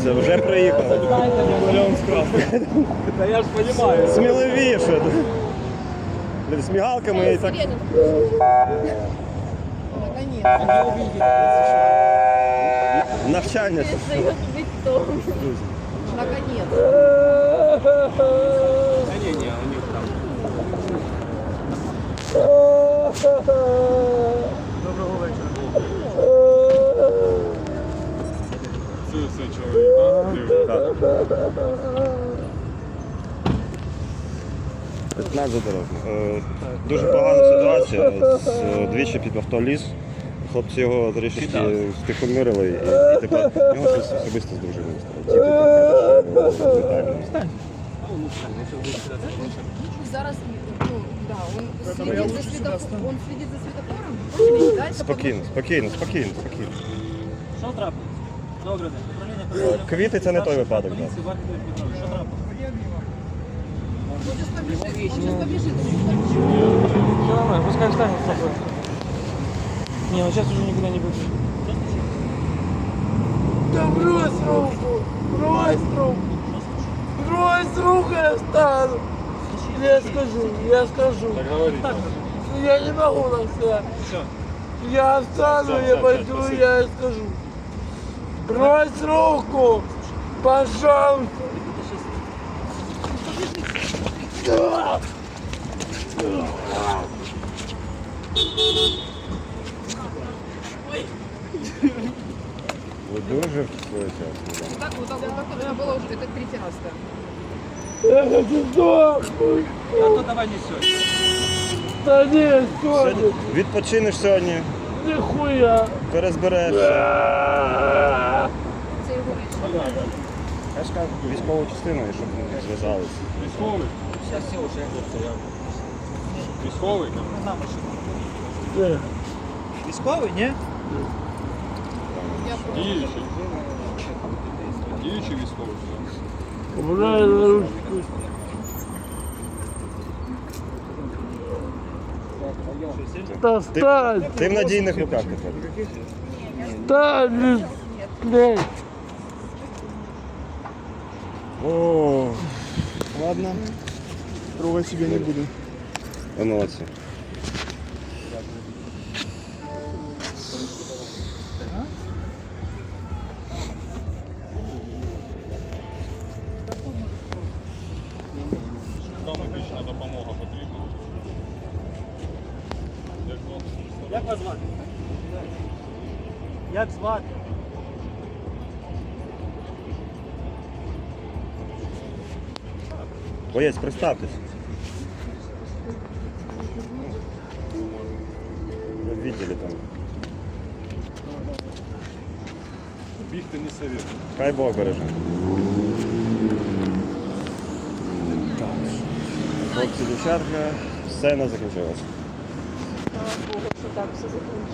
Все, вже приїхали. Мільйон з скраб. Да я ж понимаю. Сміливіше. Блін, З мігалками і так. Навчання. Наконец. Е, Дуже погана ситуація. З- е, Двічі під автоліз. Хлопці його трішечки стихомирили і, і тепер його щось особисто з дружиною стало. Діти так кажуть. Зараз, ну, да, он следит за светофором. Он следит за светофором. Спокійно, спокійно, спокійно, спокійно. Що трапилось? Добре. Управління Квіти це не той випадок. побежит. Все нормально, пускай встанет спокойно. Не, он сейчас уже никуда не будет. Да брось руку! Брось руку! Брось руку, я встану! Я скажу, я скажу. Я не могу так сказать. все. Я встану, я пойду, я скажу. Брось руку! Пожалуйста! Ви дуже своєчасно. Вот так, вот так, вот так вот это было уже, это третий раз, да. Я хочу сдохнуть! А то давай несешь. Да нет, Сьогодні сьогодні! відпочинеш сьогодні, Нихуя! перезберешся. Це його речі. Я ж кажу, військову частину, щоб не зв'язалися. Військовий. Сейчас все уже. Військовий. Де? Військовий, ні? Діючий. Діючий військовий. Убирай на ручку. Да Ти, встань! ти в надійних руках тепер. Встань! Блядь! О, Ладно, трогать себе не буду. ви Як вас звати? Як звати? Боєць, представтесь. Ви відділі там. Бігти не совет. Хай Бог береже. Хлопці, дівчатка, сцена закінчилась. Слава Богу, що так все закінчилось.